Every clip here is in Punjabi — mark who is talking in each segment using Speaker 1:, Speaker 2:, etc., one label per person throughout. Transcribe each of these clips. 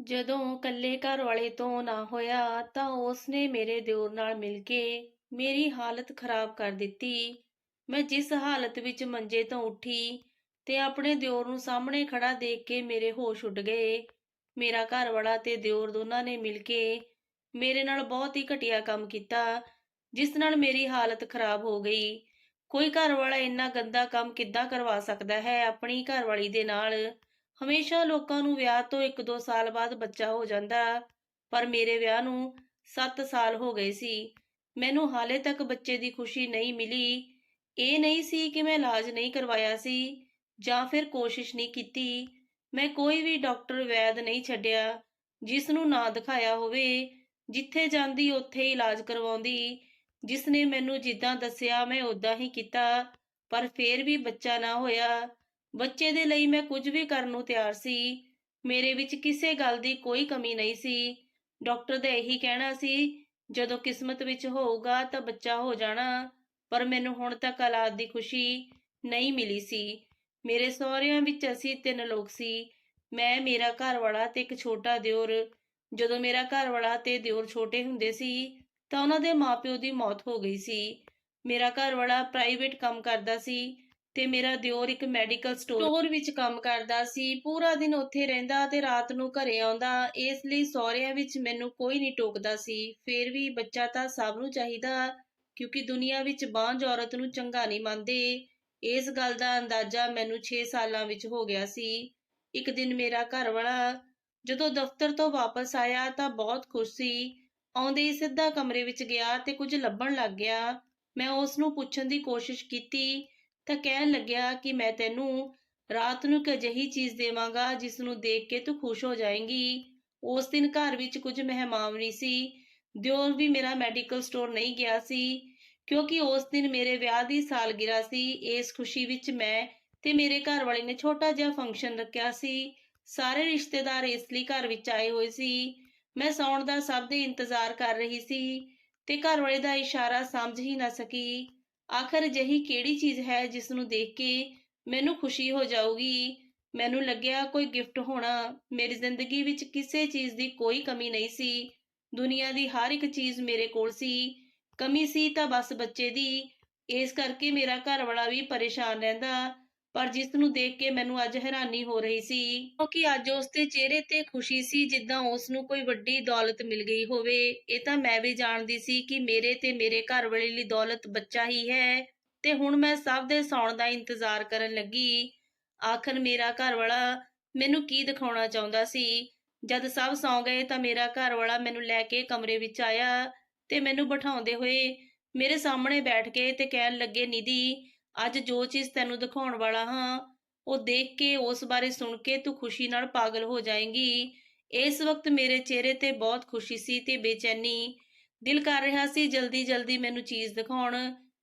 Speaker 1: ਜਦੋਂ ਇਕੱਲੇ ਘਰ ਵਾਲੇ ਤੋਂ ਨਾ ਹੋਇਆ ਤਾਂ ਉਸਨੇ ਮੇਰੇ ਦਿਓਰ ਨਾਲ ਮਿਲ ਕੇ ਮੇਰੀ ਹਾਲਤ ਖਰਾਬ ਕਰ ਦਿੱਤੀ। ਮੈਂ ਜਿਸ ਹਾਲਤ ਵਿੱਚ ਮੰਜੇ ਤੋਂ ਉੱਠੀ ਤੇ ਆਪਣੇ ਦਿਓਰ ਨੂੰ ਸਾਹਮਣੇ ਖੜਾ ਦੇਖ ਕੇ ਮੇਰੇ ਹੋਸ਼ ਉੱਡ ਗਏ। ਮੇਰਾ ਘਰ ਵਾਲਾ ਤੇ ਦਿਓਰ ਦੋਨਾਂ ਨੇ ਮਿਲ ਕੇ ਮੇਰੇ ਨਾਲ ਬਹੁਤ ਹੀ ਘਟੀਆ ਕੰਮ ਕੀਤਾ, ਜਿਸ ਨਾਲ ਮੇਰੀ ਹਾਲਤ ਖਰਾਬ ਹੋ ਗਈ। ਕੋਈ ਘਰ ਵਾਲਾ ਇੰਨਾ ਗੰਦਾ ਕੰਮ ਕਿੱਦਾਂ ਕਰਵਾ ਸਕਦਾ ਹੈ ਆਪਣੀ ਘਰਵਾਲੀ ਦੇ ਨਾਲ? ਹਮੇਸ਼ਾ ਲੋਕਾਂ ਨੂੰ ਵਿਆਹ ਤੋਂ 1-2 ਸਾਲ ਬਾਅਦ ਬੱਚਾ ਹੋ ਜਾਂਦਾ, ਪਰ ਮੇਰੇ ਵਿਆਹ ਨੂੰ 7 ਸਾਲ ਹੋ ਗਏ ਸੀ। ਮੈਨੂੰ ਹਾਲੇ ਤੱਕ ਬੱਚੇ ਦੀ ਖੁਸ਼ੀ ਨਹੀਂ ਮਿਲੀ। ਇਹ ਨਹੀਂ ਸੀ ਕਿ ਮੈਂ ਇਲਾਜ ਨਹੀਂ ਕਰਵਾਇਆ ਸੀ ਜਾਂ ਫਿਰ ਕੋਸ਼ਿਸ਼ ਨਹੀਂ ਕੀਤੀ। ਮੈਂ ਕੋਈ ਵੀ ਡਾਕਟਰ ਵੈਦ ਨਹੀਂ ਛੱਡਿਆ, ਜਿਸ ਨੂੰ ਨਾ ਦਿਖਾਇਆ ਹੋਵੇ, ਜਿੱਥੇ ਜਾਂਦੀ ਉੱਥੇ ਹੀ ਇਲਾਜ ਕਰਵਾਉਂਦੀ। ਜਿਸ ਨੇ ਮੈਨੂੰ ਜਿੱਦਾਂ ਦੱਸਿਆ, ਮੈਂ ਉਦਾਂ ਹੀ ਕੀਤਾ, ਪਰ ਫੇਰ ਵੀ ਬੱਚਾ ਨਾ ਹੋਇਆ। ਬੱਚੇ ਦੇ ਲਈ ਮੈਂ ਕੁਝ ਵੀ ਕਰਨ ਨੂੰ ਤਿਆਰ ਸੀ। ਮੇਰੇ ਵਿੱਚ ਕਿਸੇ ਗੱਲ ਦੀ ਕੋਈ ਕਮੀ ਨਹੀਂ ਸੀ। ਡਾਕਟਰ ਦਾ ਇਹੀ ਕਹਿਣਾ ਸੀ, ਜਦੋਂ ਕਿਸਮਤ ਵਿੱਚ ਹੋਊਗਾ ਤਾਂ ਬੱਚਾ ਹੋ ਜਾਣਾ, ਪਰ ਮੈਨੂੰ ਹੁਣ ਤੱਕ ਔਲਾਦ ਦੀ ਖੁਸ਼ੀ ਨਹੀਂ ਮਿਲੀ ਸੀ। ਮੇਰੇ ਸਹੁਰਿਆਂ ਵਿੱਚ ਅਸੀਂ ਤਿੰਨ ਲੋਕ ਸੀ। ਮੈਂ, ਮੇਰਾ ਘਰ ਵਾਲਾ ਤੇ ਇੱਕ ਛੋਟਾ ਦਿਓਰ। ਜਦੋਂ ਮੇਰਾ ਘਰ ਵਾਲਾ ਤੇ ਦਿਓਰ ਛੋਟੇ ਹੁੰਦੇ ਸੀ, ਤਾਂ ਉਹਨਾਂ ਦੇ ਮਾਪਿਓ ਦੀ ਮੌਤ ਹੋ ਗਈ ਸੀ। ਮੇਰਾ ਘਰ ਵਾਲਾ ਪ੍ਰਾਈਵੇਟ ਕੰਮ ਕਰਦਾ ਸੀ। ਤੇ ਮੇਰਾ ਦਿਓਰ ਇੱਕ ਮੈਡੀਕਲ ਸਟੋਰ ਵਿੱਚ ਕੰਮ ਕਰਦਾ ਸੀ। ਪੂਰਾ ਦਿਨ ਉੱਥੇ ਰਹਿੰਦਾ ਤੇ ਰਾਤ ਨੂੰ ਘਰੇ ਆਉਂਦਾ। ਇਸ ਲਈ ਸਹੁਰਿਆਂ ਵਿੱਚ ਮੈਨੂੰ ਕੋਈ ਨਹੀਂ ਟੋਕਦਾ ਸੀ। ਫੇਰ ਵੀ ਬੱਚਾ ਤਾਂ ਸਭ ਨੂੰ ਚਾਹੀਦਾ, ਕਿਉਂਕਿ ਦੁਨੀਆ ਵਿੱਚ ਬਾਂਝ ਔਰਤ ਨੂੰ ਚੰਗਾ ਨਹੀਂ ਮੰਨਦੇ। ਇਸ ਗੱਲ ਦਾ ਅੰਦਾਜ਼ਾ ਮੈਨੂੰ 6 ਸਾਲਾਂ ਵਿੱਚ ਹੋ ਗਿਆ ਸੀ। ਇੱਕ ਦਿਨ ਮੇਰਾ ਘਰ ਵਾਲਾ ਜਦੋਂ ਦਫ਼ਤਰ ਤੋਂ ਵਾਪਸ ਆਇਆ ਤਾਂ ਬਹੁਤ ਖੁਸ਼ ਸੀ। ਆਉਂਦੇ ਹੀ ਸਿੱਧਾ ਕਮਰੇ ਵਿੱਚ ਗਿਆ ਤੇ ਕੁਝ ਲੱਭਣ ਲੱਗ ਗਿਆ। ਮੈਂ ਉਸ ਨੂੰ ਪੁੱਛਣ ਦੀ ਕੋਸ਼ਿਸ਼ ਕੀਤੀ ਤਾਂ ਕਹਿਣ ਲੱਗਿਆ ਕਿ ਮੈਂ ਤੈਨੂੰ ਰਾਤ ਨੂੰ ਇੱਕ ਅਜਿਹੀ ਚੀਜ਼ ਦੇਵਾਂਗਾ ਜਿਸ ਨੂੰ ਦੇਖ ਕੇ ਤੂੰ ਖੁਸ਼ ਹੋ ਜਾਏਂਗੀ। ਉਸ ਦਿਨ ਘਰ ਵਿੱਚ ਕੁਝ ਮਹਿਮਾਨ ਨਹੀਂ ਸੀ। ਦਿਓਰ ਵੀ ਮੇਰਾ ਮੈਡੀਕਲ ਸਟੋਰ ਨਹੀਂ ਗਿਆ ਸੀ, ਕਿਉਂਕਿ ਉਸ ਦਿਨ ਮੇਰੇ ਵਿਆਹ ਦੀ ਸਾਲਗਿਰਾ ਸੀ। ਇਸ ਖੁਸ਼ੀ ਵਿੱਚ ਮੈਂ ਤੇ ਮੇਰੇ ਘਰ ਵਾਲੇ ਨੇ ਛੋਟਾ ਜਿਹਾ ਫੰਕਸ਼ਨ ਰੱਖਿਆ ਸੀ। ਸਾਰੇ ਰਿਸ਼ਤੇਦਾਰ ਇਸ ਲਈ ਘਰ ਵਿੱਚ ਆਏ ਹੋਏ ਸੀ। ਮੈਂ ਸੌਣ ਦਾ ਸਭ ਦੇ ਇੰਤਜ਼ਾਰ ਕਰ ਰਹੀ ਸੀ ਤੇ ਘਰ ਵਾਲੇ ਦਾ ਇਸ਼ਾਰਾ ਸਮਝ ਹੀ ਨਾ ਸਕੀ। ਆਖਰ ਜਹੀ ਕਿਹੜੀ ਚੀਜ਼ ਹੈ ਜਿਸ ਨੂੰ ਦੇਖ ਕੇ ਮੈਨੂੰ ਖੁਸ਼ੀ ਹੋ ਜਾਊਗੀ? ਮੈਨੂੰ ਲੱਗਿਆ ਕੋਈ ਗਿਫਟ ਹੋਣਾ ਮੇਰੀ ਜ਼ਿੰਦਗੀ ਵਿੱਚ ਕਿਸੇ ਚੀਜ਼ ਦੀ ਕੋਈ ਕਮੀ ਨਹੀਂ ਸੀ। ਦੁਨੀਆ ਦੀ ਹਰ ਇੱਕ ਚੀਜ਼ ਮੇਰੇ ਕੋਲ ਸੀ। ਕਮੀ ਸੀ ਤਾਂ ਬਸ ਬੱਚੇ ਦੀ। ਇਸ ਕਰਕੇ ਮੇਰਾ ਘਰ ਵਾਲਾ ਵੀ ਪਰੇਸ਼ਾਨ ਰਹਿੰਦਾ। ਪਰ ਜਿਸ ਨੂੰ ਦੇਖ ਕੇ ਮੈਨੂੰ ਅੱਜ ਹੈਰਾਨੀ ਹੋ ਰਹੀ ਸੀ, ਕਿਉਂਕਿ ਅੱਜ ਉਸ ਦੇ ਚਿਹਰੇ ਤੇ ਖੁਸ਼ੀ ਸੀ ਜਿੱਦਾਂ ਉਸ ਨੂੰ ਕੋਈ ਵੱਡੀ ਦੌਲਤ ਮਿਲ ਗਈ ਹੋਵੇ। ਇਹ ਤਾਂ ਮੈਂ ਵੀ ਜਾਣਦੀ ਸੀ ਕਿ ਮੇਰੇ ਤੇ ਮੇਰੇ ਘਰ ਵਾਲੇ ਲਈ ਦੌਲਤ ਬੱਚਾ ਹੀ ਹੈ ਤੇ ਹੁਣ ਮੈਂ ਸਭ ਦੇ ਸੌਣ ਦਾ ਇੰਤਜ਼ਾਰ ਕਰਨ ਲੱਗੀ। ਆਖਰ ਮੇਰਾ ਘਰ ਵਾਲਾ ਮੈਨੂੰ ਕੀ ਦਿਖਾਉਣਾ ਚਾਹੁੰਦਾ ਸੀ? ਜਦ ਸਭ ਸੌਂ ਗਏ ਤਾਂ ਮੇਰਾ ਘਰ ਵਾਲਾ ਮੈਨੂੰ ਲੈ ਕੇ ਕਮਰੇ ਵਿੱਚ ਆਇਆ ਤੇ ਮੈਨੂੰ ਬਿਠਾਉਂਦੇ ਹੋਏ ਮੇਰੇ ਸਾਹਮਣੇ ਬੈਠ ਕੇ ਤੇ ਕਹਿਣ ਲੱਗੇ, ਨਿਧੀ ਅੱਜ ਜੋ ਚੀਜ਼ ਤੈਨੂੰ ਦਿਖਾਉਣ ਵਾਲਾ ਹਾਂ, ਉਹ ਦੇਖ ਕੇ, ਉਸ ਬਾਰੇ ਸੁਣ ਕੇ ਤੂੰ ਖੁਸ਼ੀ ਨਾਲ ਪਾਗਲ ਹੋ ਜਾਏਂਗੀ। ਇਸ ਵਕਤ ਮੇਰੇ ਚਿਹਰੇ ਤੇ ਬਹੁਤ ਖੁਸ਼ੀ ਸੀ ਤੇ ਬੇਚੈਨੀ। ਦਿਲ ਕਰ ਰਿਹਾ ਸੀ ਜਲਦੀ ਜਲਦੀ ਮੈਨੂੰ ਚੀਜ਼ ਦਿਖਾਉਣ,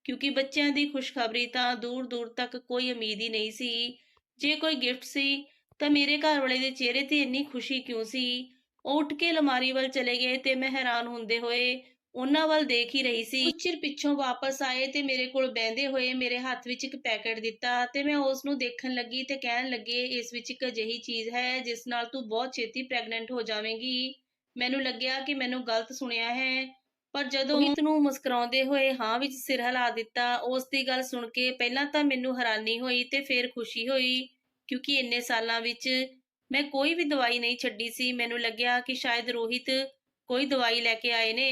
Speaker 1: ਕਿਉਂਕਿ ਬੱਚਿਆਂ ਦੀ ਖੁਸ਼ਖਬਰੀ ਤਾਂ ਦੂਰ ਦੂਰ ਤੱਕ ਕੋਈ ਉਮੀਦ ਹੀ ਨਹੀਂ ਸੀ। ਜੇ ਕੋਈ ਗਿਫਟ ਸੀ, ਤਾਂ ਮੇਰੇ ਘਰ ਵਾਲੇ ਦੇ ਚਿਹਰੇ ਤੇ ਇੰਨੀ ਖੁਸ਼ੀ ਕਿਉਂ ਸੀ? ਉਹ ਉੱਠ ਕੇ ਅਲਮਾਰੀ ਵੱਲ ਚਲੇ ਗਏ ਤੇ ਮੈਂ ਹੈਰਾਨ ਹੁੰਦੇ ਹੋਏ ਉਹਨਾਂ ਵੱਲ ਦੇਖ ਹੀ ਰਹੀ ਸੀ। ਕੁਝ ਚਿਰ ਪਿੱਛੋਂ ਵਾਪਸ ਆਏ ਤੇ ਮੇਰੇ ਕੋਲ ਬੈੰਦੇ ਹੋਏ ਮੇਰੇ ਹੱਥ ਵਿੱਚ ਇੱਕ ਪੈਕੇਟ ਦਿੱਤਾ ਤੇ ਮੈਂ ਉਸ ਨੂੰ ਦੇਖਣ ਲੱਗੀ ਤੇ ਕਹਿਣ ਲੱਗੇ ਇਸ ਵਿੱਚ ਇੱਕ ਅਜਿਹੀ ਚੀਜ਼ ਹੈ ਜਿਸ ਨਾਲ ਤੂੰ ਬਹੁਤ ਛੇਤੀ ਪ੍ਰੈਗਨੈਂਟ ਹੋ ਜਾਵੇਂਗੀ। ਮੈਨੂੰ ਲੱਗਿਆ ਕਿ ਮੈਨੂੰ ਗਲਤ ਸੁਣਿਆ ਹੈ ਪਰ ਜਦੋਂ ਮੋਹਿਤ ਨੂੰ ਮੁਸਕਰਾਉਂਦੇ ਹੋਏ ਹਾਂ ਵਿੱਚ ਸਿਰ ਹਿਲਾ ਦਿੱਤਾ ਉਸ ਦੀ ਗੱਲ ਸੁਣ ਕੇ ਪਹਿਲਾਂ ਤਾਂ ਮੈਨੂੰ ਹੈਰਾਨੀ ਹੋਈ ਤੇ ਫਿਰ ਖੁਸ਼ੀ ਹੋਈ ਕਿਉਂਕਿ ਇੰਨੇ ਸਾਲਾਂ ਵਿੱਚ ਮੈਂ ਕੋਈ ਵੀ ਦਵਾਈ ਨਹੀਂ ਛੱਡੀ ਸੀ। ਮੈਨੂੰ ਲੱਗਿਆ ਕਿ ਸ਼ਾਇਦ ਰੋਹਿਤ ਕੋਈ ਦਵਾਈ ਲੈ ਕੇ ਆਏ ਨੇ।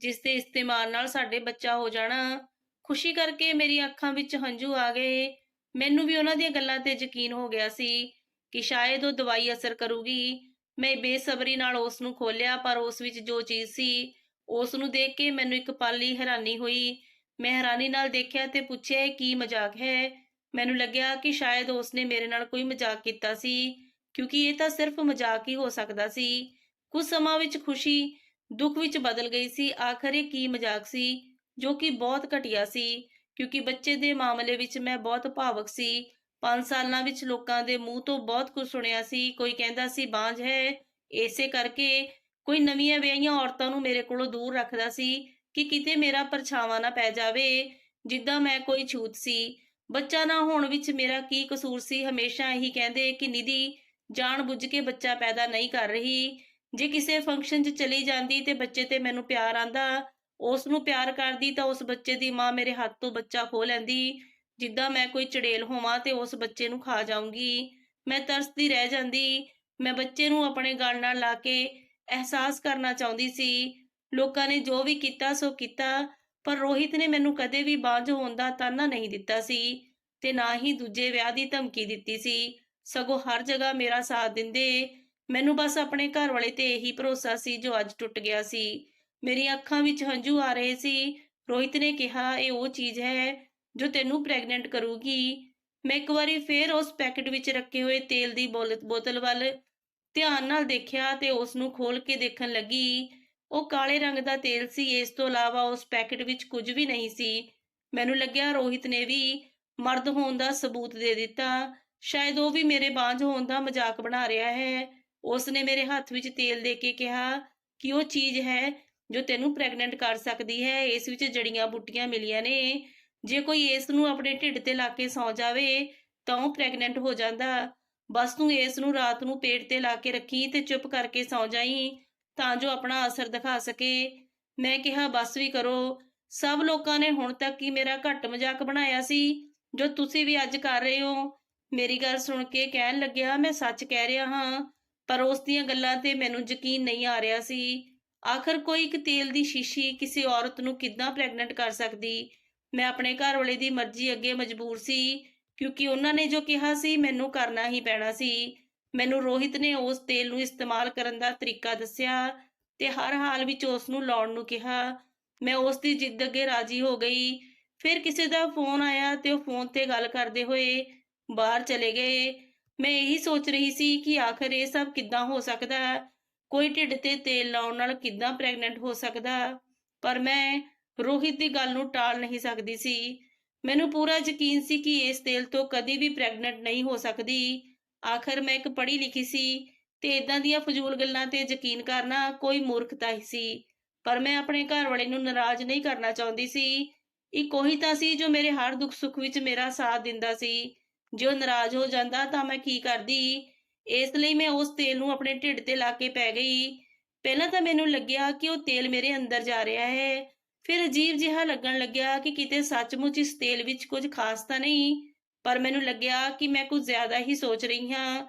Speaker 1: ਜਿਸ ਦੇ ਇਸਤੇਮਾਲ ਨਾਲ ਸਾਡੇ ਬੱਚਾ ਹੋ ਜਾਣਾ। ਖੁਸ਼ੀ ਕਰਕੇ ਮੇਰੀ ਅੱਖਾਂ ਵਿੱਚ ਹੰਝੂ ਆ ਗਏ। ਮੈਨੂੰ ਵੀ ਉਹਨਾਂ ਦੀਆਂ ਗੱਲਾਂ ਤੇ ਯਕੀਨ ਹੋ ਗਿਆ ਸੀ ਕਿ ਸ਼ਾਇਦ ਉਹ ਦਵਾਈ ਅਸਰ ਕਰੂਗੀ। ਮੈਂ ਬੇਸਬਰੀ ਨਾਲ ਉਸ ਨੂੰ ਖੋਲਿਆ ਪਰ ਉਸ ਵਿੱਚ ਜੋ ਚੀਜ਼ ਸੀ ਉਸ ਨੂੰ ਦੇਖ ਕੇ ਮੈਨੂੰ ਇੱਕ ਪਲ ਲਈ ਹੈਰਾਨੀ ਹੋਈ। ਮੈਂ ਹੈਰਾਨੀ ਨਾਲ ਦੇਖਿਆ ਤੇ ਪੁੱਛਿਆ, ਇਹ ਕੀ ਮਜ਼ਾਕ ਹੈ? ਮੈਨੂੰ ਲੱਗਿਆ ਕਿ ਸ਼ਾਇਦ ਉਸ ਨੇ ਮੇਰੇ ਨਾਲ ਕੋਈ ਮਜ਼ਾਕ ਕੀਤਾ ਸੀ, ਕਿਉਂਕਿ ਇਹ ਤਾਂ ਸਿਰਫ ਮਜ਼ਾਕ ਹੀ ਹੋ ਸਕਦਾ ਸੀ। ਕੁਝ ਸਮਾਂ ਵਿੱਚ ਖੁਸ਼ੀ ਦੁੱਖ ਵਿੱਚ ਬਦਲ ਗਈ ਸੀ। ਆਖਰ ਇਹ ਕੀ ਮਜ਼ਾਕ ਸੀ? ਜੋ ਕਿ ਬਹੁਤ ਘਟੀਆ ਸੀ, ਕਿਉਂਕਿ ਬੱਚੇ ਦੇ ਮਾਮਲੇ ਵਿੱਚ ਮੈਂ ਬਹੁਤ ਭਾਵਕ ਸੀ। 5 ਸਾਲਾਂ ਵਿੱਚ ਲੋਕਾਂ ਦੇ ਮੂੰਹ ਤੋਂ ਬਹੁਤ ਕੁਝ ਸੁਣਿਆ ਸੀ। ਕੋਈ ਕਹਿੰਦਾ ਸੀ, ਬਾਂਝ ਹੈ। ਇਸੇ ਕਰਕੇ ਕੋਈ ਨਵੀਆਂ ਵਿਆਹੀਆਂ ਔਰਤਾਂ ਨੂੰ ਮੇਰੇ ਕੋਲੋਂ ਦੂਰ ਰੱਖਦਾ ਸੀ ਕਿ ਕਿਤੇ ਮੇਰਾ ਪਰਛਾਵਾਂ ਨਾ ਪੈ ਜਾਵੇ, ਜਿੱਦਾਂ ਮੈਂ ਕੋਈ ਛੂਤ ਸੀ। ਬੱਚਾ ਨਾ ਹੋਣ ਵਿੱਚ ਮੇਰਾ ਕੀ ਕਸੂਰ ਸੀ? ਹਮੇਸ਼ਾ ਇਹੀ ਕਹਿੰਦੇ ਕਿ, ਨਿਧੀ, ਜਾਣ ਬੁੱਝ ਕੇ ਬੱਚਾ ਪੈਦਾ ਨਹੀਂ ਕਰ ਰਹੀ। ਜੇ ਕਿਸੇ ਫੰਕਸ਼ਨ 'ਚ ਚਲੀ ਜਾਂਦੀ ਤੇ ਬੱਚੇ ਤੇ ਮੈਨੂੰ ਪਿਆਰ ਆਂਦਾ ਉਸ ਨੂੰ ਪਿਆਰ ਕਰਦੀ ਤਾਂ ਉਸ ਬੱਚੇ ਦੀ ਮਾਂ ਮੇਰੇ ਹੱਥ ਤੋਂ ਬੱਚਾ ਖੋ ਲੈਂਦੀ। ਜਿੱਦਾਂ ਮੈਂ ਕੋਈ ਚੜੇਲ ਹੋਵਾਂ ਤੇ ਉਸ ਬੱਚੇ ਨੂੰ ਖਾ ਜਾਊਂਗੀ। ਮੈਂ ਤਰਸਦੀ ਰਹਿ ਜਾਂਦੀ। ਮੈਂ ਬੱਚੇ ਨੂੰ ਆਪਣੇ ਗਲ ਨਾਲ ਲਾ ਕੇ ਅਹਿਸਾਸ ਕਰਨਾ ਚਾਹੁੰਦੀ ਸੀ। ਲੋਕਾਂ ਨੇ ਜੋ ਵੀ ਕੀਤਾ, ਸੋ ਕੀਤਾ। ਪਰ ਰੋਹਿਤ ਨੇ ਮੈਨੂੰ ਕਦੇ ਵੀ ਬਾਂਝ ਹੋਣ ਦਾ ਤਾਨਾ ਨਹੀਂ ਦਿੱਤਾ ਸੀ ਤੇ ਨਾ ਹੀ ਦੂਜੇ ਵਿਆਹ ਦੀ ਧਮਕੀ ਦਿੱਤੀ ਸੀ। ਸਗੋਂ ਹਰ ਜਗ੍ਹਾ ਮੇਰਾ ਸਾਥ ਦਿੰਦੇ ਮੈਨੂੰ ਬਸ ਆਪਣੇ ਘਰ ਵਾਲੇ ਤੇ ਇਹੀ ਭਰੋਸਾ ਸੀ ਜੋ ਅੱਜ ਟੁੱਟ ਗਿਆ ਸੀ। ਮੇਰੀਆਂ ਅੱਖਾਂ ਵਿੱਚ ਹੰਝੂ ਆ ਰਹੇ ਸੀ। ਰੋਹਿਤ ਨੇ ਕਿਹਾ, ਇਹ ਉਹ ਚੀਜ਼ ਹੈ ਜੋ ਤੈਨੂੰ ਪ੍ਰੈਗਨੈਂਟ ਕਰੂਗੀ। ਮੈਂ ਇੱਕ ਵਾਰੀ ਫੇਰ ਉਸ ਪੈਕੇਟ ਵਿੱਚ ਰੱਖੇ ਹੋਏ ਤੇਲ ਦੀ ਬੋਲ- ਬੋਤਲ ਵੱਲ ਧਿਆਨ ਨਾਲ ਦੇਖਿਆ ਤੇ ਉਸ ਨੂੰ ਖੋਲ ਕੇ ਦੇਖਣ ਲੱਗੀ। ਉਹ ਕਾਲੇ ਰੰਗ ਦਾ ਤੇਲ ਸੀ। ਇਸ ਤੋਂ ਇਲਾਵਾ ਉਸ ਪੈਕੇਟ ਵਿੱਚ ਕੁਝ ਵੀ ਨਹੀਂ ਸੀ। ਮੈਨੂੰ ਲੱਗਿਆ ਰੋਹਿਤ ਨੇ ਵੀ ਮਰਦ ਹੋਣ ਦਾ ਸਬੂਤ ਦੇ ਦਿੱਤਾ। ਸ਼ਾਇਦ ਉਹ ਵੀ ਮੇਰੇ ਬਾਂਝ ਹੋਣ ਦਾ ਮਜ਼ਾਕ ਬਣਾ ਰਿਹਾ ਹੈ। ਉਸ ਨੇ ਮੇਰੇ ਹੱਥ ਵਿੱਚ ਤੇਲ ਦੇ ਕੇ ਕਿਹਾ ਕਿ ਉਹ ਚੀਜ਼ ਹੈ ਜੋ ਤੈਨੂੰ ਪ੍ਰੈਗਨੈਂਟ ਕਰ ਸਕਦੀ ਹੈ, ਇਸ ਵਿੱਚ ਜੜੀਆਂ ਬੂਟੀਆਂ ਮਿਲੀਆਂ ਨੇ। ਜੇ ਕੋਈ ਇਸ ਨੂੰ ਆਪਣੇ ਢਿੱਡ ਤੇ ਲਾ ਕੇ ਸੌ ਜਾਵੇ, ਤਾਂ ਉਹ ਪ੍ਰੈਗਨੈਂਟ ਹੋ ਜਾਂਦਾ। ਬਸ ਤੂੰ ਇਸ ਨੂੰ ਰਾਤ ਨੂੰ ਪੇਟ ਤੇ ਲਾ ਕੇ ਰੱਖੀ ਤੇ ਚੁੱਪ ਕਰਕੇ ਸੌ ਜਾਈ, ਤਾਂ ਜੋ ਆਪਣਾ ਅਸਰ ਦਿਖਾ ਸਕੇ। ਮੈਂ ਕਿਹਾ, ਬਸ ਵੀ ਕਰੋ। ਸਭ ਲੋਕਾਂ ਨੇ ਹੁਣ ਤੱਕ ਹੀ ਮੇਰਾ ਘੱਟ ਮਜ਼ਾਕ ਬਣਾਇਆ ਸੀ, ਜੋ ਤੁਸੀਂ ਵੀ ਅੱਜ ਕਰ ਰਹੇ ਹੋ। ਮੇਰੀ ਗੱਲ ਸੁਣ ਕੇ ਕਹਿਣ ਲੱਗਿਆ, ਮੈਂ ਸੱਚ ਕਹਿ ਰਿਹਾ ਹਾਂ। ਪਰ ਉਸ ਦੀਆਂ ਗੱਲਾਂ ਤੇ ਮੈਨੂੰ ਯਕੀਨ ਨਹੀਂ ਆ ਰਿਹਾ ਸੀ। ਆਖਰ ਕੋਈ ਇੱਕ ਤੇਲ ਦੀ ਸ਼ੀਸ਼ੀ ਕਿਸੇ ਔਰਤ ਨੂੰ ਕਿੱਦਾਂ ਪ੍ਰੈਗਨੈਂਟ ਕਰ ਸਕਦੀ? ਮੈਂ ਆਪਣੇ ਘਰ ਵਾਲੇ ਦੀ ਮਰਜ਼ੀ ਅੱਗੇ ਮਜਬੂਰ ਸੀ, ਕਿਉਂਕਿ ਉਹਨਾਂ ਨੇ ਜੋ ਕਿਹਾ ਸੀ ਮੈਨੂੰ ਕਰਨਾ ਹੀ ਪੈਣਾ ਸੀ। ਮੈਨੂੰ ਰੋਹਿਤ ਨੇ ਉਸ ਤੇਲ ਨੂੰ ਇਸਤੇਮਾਲ ਕਰਨ ਦਾ ਤਰੀਕਾ ਦੱਸਿਆ ਤੇ ਹਰ ਹਾਲ ਵਿੱਚ ਉਸ ਨੂੰ ਲਾਉਣ ਨੂੰ ਕਿਹਾ। ਮੈਂ ਉਸ ਦੀ ਜਿੱਦ ਅੱਗੇ ਰਾਜ਼ੀ ਹੋ ਗਈ। ਫਿਰ ਕਿਸੇ ਦਾ ਫੋਨ ਆਇਆ ਤੇ ਉਹ ਫੋਨ ਤੇ ਗੱਲ ਕਰਦੇ ਹੋਏ ਬਾਹਰ ਚਲੇ ਗਏ। ਮੈਂ ਇਹੀ ਸੋਚ ਰਹੀ ਸੀ ਕਿ ਆਖਰ ਇਹ ਸਭ ਕਿੱਦਾਂ ਹੋ ਸਕਦਾ ਹੈ? ਕੋਈ ਢਿੱਡ ਤੇ ਤੇਲ ਲਾਉਣ ਨਾਲ ਕਿੱਦਾਂ ਪ੍ਰੈਗਨੈਂਟ ਹੋ ਸਕਦਾ ਪਰ ਮੈਂ ਰੋਹਿਤ ਦੀ ਗੱਲ ਨੂੰ ਟਾਲ ਨਹੀਂ ਸਕਦੀ ਸੀ। ਮੈਨੂੰ ਪੂਰਾ ਯਕੀਨ ਸੀ ਕਿ ਇਸ ਤੇਲ ਤੋਂ ਕਦੀ ਵੀ ਪ੍ਰੈਗਨੈਂਟ ਨਹੀਂ ਹੋ ਸਕਦੀ। ਆਖਰ ਮੈਂ ਇੱਕ ਪੜ੍ਹੀ ਲਿਖੀ ਸੀ ਤੇ ਇਦਾਂ ਦੀਆਂ ਫਜ਼ੂਲ ਗੱਲਾਂ ਤੇ ਯਕੀਨ ਕਰਨਾ ਕੋਈ ਮੂਰਖਤਾ ਹੀ ਸੀ। ਪਰ ਮੈਂ ਆਪਣੇ ਘਰ ਵਾਲੇ ਨੂੰ ਨਾਰਾਜ਼ ਨਹੀਂ ਕਰਨਾ ਚਾਹੁੰਦੀ ਸੀ। ਇੱਕ ਉਹੀ ਤਾਂ ਸੀ ਜੋ ਮੇਰੇ ਹਰ ਦੁੱਖ ਸੁੱਖ ਵਿੱਚ ਮੇਰਾ ਸਾਥ ਦਿੰਦਾ ਸੀ। ਜੋ ਨਾਰਾਜ਼ ਹੋ ਜਾਂਦਾ ਤਾਂ ਮੈਂ ਕੀ ਕਰਦੀ? ਇਸ ਲਈ ਮੈਂ ਉਸ ਤੇਲ ਨੂੰ ਆਪਣੇ ਢਿੱਡ ਤੇ ਲਾ ਕੇ ਪੈ ਗਈ। ਪਹਿਲਾਂ ਤਾਂ ਮੈਨੂੰ ਲੱਗਿਆ ਕਿ ਉਹ ਤੇਲ ਮੇਰੇ ਅੰਦਰ ਜਾ ਰਿਹਾ ਹੈ। ਫਿਰ ਅਜੀਬ ਜਿਹਾ ਲੱਗਣ ਲੱਗਿਆ ਕਿ ਕਿਤੇ ਸੱਚਮੁੱਚ ਇਸ ਤੇਲ ਵਿੱਚ ਕੁਝ ਖਾਸ ਤਾਂ ਨਹੀਂ, ਪਰ ਮੈਨੂੰ ਲੱਗਿਆ ਕਿ ਮੈਂ ਕੁਝ ਜ਼ਿਆਦਾ ਹੀ ਸੋਚ ਰਹੀ ਹਾਂ।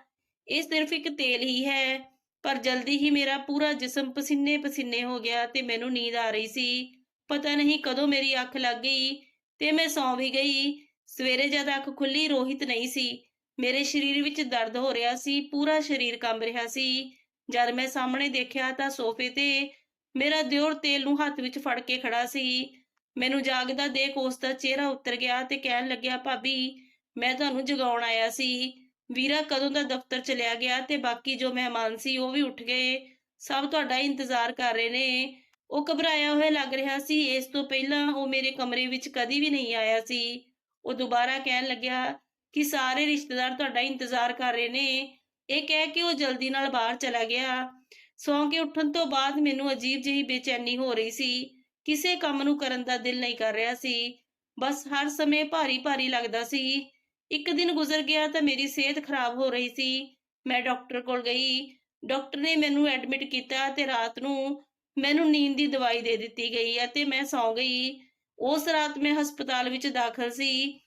Speaker 1: ਇਹ ਸਿਰਫ ਇੱਕ ਤੇਲ ਹੀ ਹੈ, ਪਰ ਜਲਦੀ ਹੀ ਮੇਰਾ ਪੂਰਾ ਜਿਸਮ ਪਸੀਨੇ ਪਸੀਨੇ ਹੋ ਗਿਆ ਤੇ ਮੈਨੂੰ ਨੀਂਦ ਆ ਰਹੀ ਸੀ। ਪਤਾ ਨਹੀਂ ਕਦੋਂ ਮੇਰੀ ਅੱਖ ਲੱਗ ਗਈ ਤੇ ਮੈਂ ਸੌਂ ਵੀ ਗਈ। ਸਵੇਰੇ ਜਦ ਅੱਖ ਖੁੱਲੀ ਰੋਹਿਤ ਨਹੀਂ ਸੀ। ਮੇਰੇ ਸਰੀਰ ਵਿੱਚ ਦਰਦ ਹੋ ਰਿਹਾ ਸੀ, ਪੂਰਾ ਸਰੀਰ ਕੰਬ ਰਿਹਾ ਸੀ। ਜਦ ਮੈਂ ਸਾਹਮਣੇ ਦੇਖਿਆ ਤਾਂ ਸੋਫੇ ਤੇ ਮੇਰਾ ਦਿਓਰ ਤੇਲ ਨੂੰ ਹੱਥ ਵਿੱਚ ਫੜ ਕੇ ਖੜਾ ਸੀ। ਮੈਨੂੰ ਜਾਗਦਾ ਦੇਖ ਉਸ ਦਾ ਚਿਹਰਾ ਉਤਰ ਗਿਆ ਤੇ ਕਹਿਣ ਲੱਗਿਆ, ਭਾਬੀ, ਮੈਂ ਤੁਹਾਨੂੰ ਜਗਾਉਣ ਆਇਆ ਸੀ। ਵੀਰਾ ਕਦੋਂ ਦਾ ਦਫ਼ਤਰ ਚਲਿਆ ਗਿਆ ਤੇ ਬਾਕੀ ਜੋ ਮਹਿਮਾਨ ਸੀ ਉਹ ਵੀ ਉੱਠ ਗਏ। ਸਭ ਤੁਹਾਡਾ ਇੰਤਜ਼ਾਰ ਕਰ ਰਹੇ ਨੇ। ਉਹ ਘਬਰਾਇਆ ਹੋਇਆ ਲੱਗ ਰਿਹਾ ਸੀ। ਇਸ ਤੋਂ ਪਹਿਲਾਂ ਉਹ ਮੇਰੇ ਕਮਰੇ ਵਿੱਚ ਕਦੀ ਵੀ ਨਹੀਂ ਆਇਆ ਸੀ। ਉਹ ਦੁਬਾਰਾ ਕਹਿਣ ਲੱਗਿਆ ਕਿ ਸਾਰੇ ਰਿਸ਼ਤੇਦਾਰ ਤੁਹਾਡਾ ਇੰਤਜ਼ਾਰ ਕਰ ਰਹੇ ਨੇ। ਇਹ ਕਹਿ ਕੇ ਉਹ ਜਲਦੀ ਨਾਲ ਬਾਹਰ ਚਲਾ ਗਿਆ। ਸੌਂ ਕੇ ਉੱਠਣ ਤੋਂ ਬਾਅਦ ਮੈਨੂੰ ਅਜੀਬ ਜਿਹੀ ਬੇਚੈਨੀ ਹੋ ਰਹੀ ਸੀ। ਕਿਸੇ ਕੰਮ ਨੂੰ ਕਰਨ ਦਾ ਦਿਲ ਨਹੀਂ ਕਰ ਰਿਹਾ ਸੀ। ਬਸ ਹਰ ਸਮੇਂ ਭਾਰੀ ਭਾਰੀ ਲੱਗਦਾ ਸੀ। ਇੱਕ ਦਿਨ ਗੁਜ਼ਰ ਗਿਆ ਤਾਂ ਮੇਰੀ ਸਿਹਤ ਖਰਾਬ ਹੋ ਰਹੀ ਸੀ। ਮੈਂ ਡਾਕਟਰ ਕੋਲ ਗਈ। ਡਾਕਟਰ ਨੇ ਮੈਨੂੰ ਐਡਮਿਟ ਕੀਤਾ ਤੇ ਰਾਤ ਨੂੰ ਮੈਨੂੰ ਨੀਂਦ ਦੀ ਦਵਾਈ ਦੇ ਦਿੱਤੀ ਗਈ ਅਤੇ ਮੈਂ ਸੌਂ ਗਈ। ਉਸ ਰਾਤ ਮੈਂ ਹਸਪਤਾਲ ਵਿੱਚ ਦਾਖਲ ਸੀ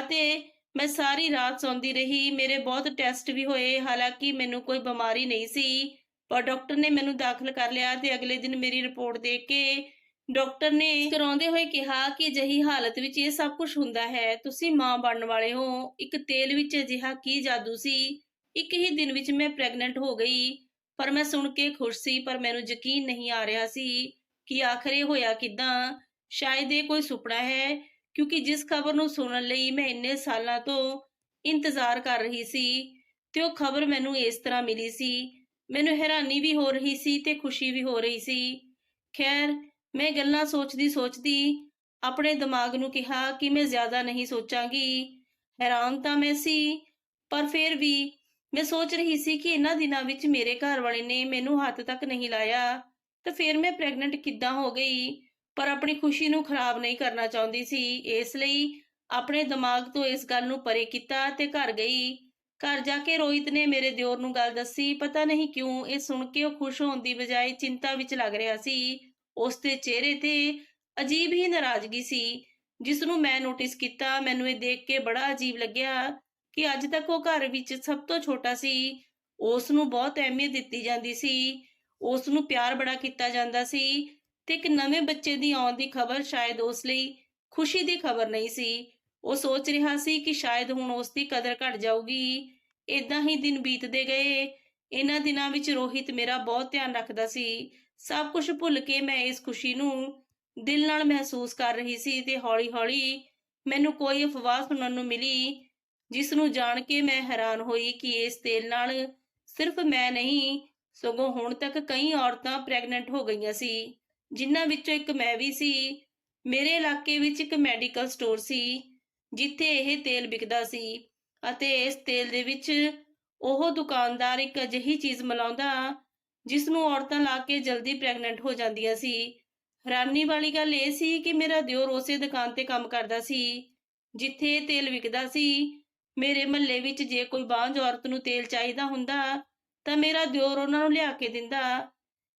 Speaker 1: ਅਤੇ ਮੈਂ ਸਾਰੀ ਰਾਤ ਸੌਂਦੀ ਰਹੀ। ਮੇਰੇ ਬਹੁਤ ਟੈਸਟ ਵੀ ਹੋਏ, ਹਾਲਾਂਕਿ ਮੈਨੂੰ ਕੋਈ ਬਿਮਾਰੀ ਨਹੀਂ ਸੀ। ਪਰ ਡਾਕਟਰ ਨੇ ਮੈਨੂੰ ਦਾਖਲ ਕਰ ਲਿਆ ਤੇ ਅਗਲੇ ਦਿਨ ਮੇਰੀ ਰਿਪੋਰਟ ਦੇਖ ਕੇ ਡਾਕਟਰ ਨੇ ਕਰਾਉਂਦੇ ਹੋਏ ਕਿਹਾ ਕਿ ਅਜਿਹੀ ਹਾਲਤ ਵਿੱਚ ਇਹ ਸਭ ਕੁਝ ਹੁੰਦਾ ਹੈ। ਤੁਸੀਂ ਮਾਂ ਬਣਨ ਵਾਲੇ ਹੋ। ਇੱਕ ਤੇਲ ਵਿੱਚ ਅਜਿਹਾ ਕੀ ਜਾਦੂ ਸੀ? ਇੱਕ ਹੀ ਦਿਨ ਵਿੱਚ ਮੈਂ ਪ੍ਰੈਗਨੈਂਟ ਹੋ ਗਈ। ਪਰ ਮੈਂ ਸੁਣ ਕੇ ਖੁਸ਼ ਸੀ, ਪਰ ਮੈਨੂੰ ਯਕੀਨ ਨਹੀਂ ਆ ਰਿਹਾ ਸੀ ਕਿ ਆਖਰ ਇਹ ਹੋਇਆ ਕਿਦਾਂ। ਸ਼ਾਇਦ ਇਹ ਕੋਈ ਸੁਪਨਾ ਹੈ ਕਿਉਂਕਿ ਜਿਸ ਖਬਰ ਨੂੰ ਸੁਣਨ ਲਈ ਮੈਂ ਇੰਨੇ ਸਾਲਾਂ ਤੋਂ ਇੰਤਜ਼ਾਰ ਕਰ ਰਹੀ ਸੀ ਤੇ ਉਹ ਖਬਰ ਮੈਨੂੰ ਇਸ ਤਰ੍ਹਾਂ ਮਿਲੀ ਸੀ ਮੈਨੂੰ ਹੈਰਾਨੀ ਵੀ ਹੋ ਰਹੀ ਸੀ ਤੇ ਖੁਸ਼ੀ ਵੀ ਹੋ ਰਹੀ ਸੀ ਖੈਰ ਮੈਂ ਗੱਲਾਂ ਸੋਚਦੀ ਸੋਚਦੀ ਆਪਣੇ ਦਿਮਾਗ ਨੂੰ ਕਿਹਾ ਕਿ ਮੈਂ ਜ਼ਿਆਦਾ ਨਹੀਂ ਸੋਚਾਂਗੀ ਹੈਰਾਨ ਤਾਂ ਮੈਂ ਸੀ ਪਰ ਫਿਰ ਵੀ ਮੈਂ ਸੋਚ ਰਹੀ ਸੀ ਕਿ ਇਹਨਾਂ ਦਿਨਾਂ ਵਿੱਚ ਮੇਰੇ ਘਰ ਵਾਲੇ ਨੇ ਮੈਨੂੰ ਹੱਥ ਤੱਕ ਨਹੀਂ ਲਾਇਆ ਤਾਂ ਫਿਰ ਮੈਂ ਪ੍ਰੈਗਨੈਂਟ ਕਿੱਦਾਂ ਹੋ ਗਈ ਪਰ ਆਪਣੀ ਖੁਸ਼ੀ ਨੂੰ ਖਰਾਬ ਨਹੀਂ ਕਰਨਾ ਚਾਹੁੰਦੀ ਸੀ। ਇਸ ਲਈ ਆਪਣੇ ਦਿਮਾਗ ਤੋਂ ਇਸ ਗੱਲ ਨੂੰ ਪਰੇ ਕੀਤਾ ਤੇ ਘਰ ਗਈ। ਘਰ ਜਾ ਕੇ ਰੋਹਿਤ ਨੇ ਮੇਰੇ ਦਿਓਰ ਨੂੰ ਗੱਲ ਦੱਸੀ, ਪਤਾ ਨਹੀਂ ਕਿਉਂ, ਇਹ ਸੁਣ ਕੇ ਉਹ ਖੁਸ਼ ਹੋਣ ਦੀ ਬਜਾਏ ਚਿੰਤਾ ਵਿੱਚ ਲੱਗ ਰਿਹਾ ਸੀ। ਉਸ ਦੇ ਚਿਹਰੇ ਤੇ ਅਜੀਬ ਹੀ ਨਾਰਾਜ਼ਗੀ ਸੀ, ਜਿਸ ਨੂੰ ਮੈਂ ਨੋਟਿਸ ਕੀਤਾ। ਮੈਨੂੰ ਇਹ ਦੇਖ ਕੇ ਬੜਾ ਅਜੀਬ ਲੱਗਿਆ ਕਿ ਅੱਜ ਤੱਕ ਉਹ ਘਰ ਵਿੱਚ ਸਭ ਤੋਂ ਛੋਟਾ ਸੀ। ਉਸ ਨੂੰ ਬਹੁਤ ਅਹਿਮੀਅਤ ਦਿੱਤੀ ਜਾਂਦੀ ਸੀ। ਉਸ ਨੂੰ ਪਿਆਰ ਬੜਾ ਕੀਤਾ ਜਾਂਦਾ ਸੀ। ਤੇ ਇੱਕ ਨਵੇਂ ਬੱਚੇ ਦੀ ਆਉਣ ਦੀ ਖਬਰ ਸ਼ਾਇਦ ਉਸ ਲਈ ਖੁਸ਼ੀ ਦੀ ਖਬਰ ਨਹੀਂ ਸੀ। ਉਹ ਸੋਚ ਰਿਹਾ ਸੀ ਕਿ ਸ਼ਾਇਦ ਹੁਣ ਉਸ ਦੀ ਕਦਰ ਘਟ ਜਾਊਗੀ। ਇਦਾਂ ਹੀ ਦਿਨ ਬੀਤਦੇ ਗਏ। ਇਹਨਾਂ ਦਿਨਾਂ ਵਿੱਚ ਰੋਹਿਤ ਮੇਰਾ ਬਹੁਤ ਧਿਆਨ ਰੱਖਦਾ ਸੀ। ਸਭ ਕੁਝ ਭੁੱਲ ਕੇ ਮੈਂ ਇਸ ਖੁਸ਼ੀ ਨੂੰ ਦਿਲ ਨਾਲ ਮਹਿਸੂਸ ਕਰ ਰਹੀ ਸੀ ਤੇ ਹੌਲੀ-ਹੌਲੀ ਮੈਨੂੰ ਕੋਈ ਅਫਵਾਹ ਸੁਣਨ ਨੂੰ ਮਿਲੀ, ਜਿਸ ਨੂੰ ਜਾਣ ਕੇ ਮੈਂ ਹੈਰਾਨ ਹੋਈ ਕਿ ਇਸ ਤੇਲ ਨਾਲ ਸਿਰਫ ਮੈਂ ਨਹੀਂ, ਸਗੋਂ ਹੁਣ ਤੱਕ ਕਈ ਔਰਤਾਂ ਪ੍ਰੈਗਨੈਂਟ ਹੋ ਗਈਆਂ ਸੀ। ਜਿਨ੍ਹਾਂ ਵਿੱਚੋਂ ਇੱਕ ਮੈਂ ਵੀ ਸੀ। ਮੇਰੇ ਇਲਾਕੇ ਵਿੱਚ ਇੱਕ ਮੈਡੀਕਲ ਸਟੋਰ ਸੀ, ਜਿੱਥੇ ਇਹ ਤੇਲ ਵਿਕਦਾ ਸੀ ਅਤੇ ਇਸ ਤੇਲ ਦੇ ਵਿੱਚ ਉਹ ਦੁਕਾਨਦਾਰ ਇੱਕ ਅਜਿਹੀ ਚੀਜ਼ ਮਿਲਾਉਂਦਾ ਜਿਸ ਨੂੰ ਔਰਤਾਂ ਲਾ ਕੇ ਜਲਦੀ ਪ੍ਰੈਗਨੈਂਟ ਹੋ ਜਾਂਦੀਆਂ ਸੀ। ਹੈਰਾਨੀ ਵਾਲੀ ਗੱਲ ਇਹ ਸੀ ਕਿ ਮੇਰਾ ਦਿਓਰ ਉਸੇ ਦੁਕਾਨ ਤੇ ਕੰਮ ਕਰਦਾ ਸੀ, ਜਿੱਥੇ ਇਹ ਤੇਲ ਵਿਕਦਾ ਸੀ। ਮੇਰੇ ਮਹੱਲੇ ਵਿੱਚ ਜੇ ਕੋਈ ਬਾਂਝ ਔਰਤ ਨੂੰ ਤੇਲ ਚਾਹੀਦਾ ਹੁੰਦਾ, ਤਾਂ ਮੇਰਾ ਦਿਓਰ ਉਹਨਾਂ ਨੂੰ ਲਿਆ ਕੇ ਦਿੰਦਾ।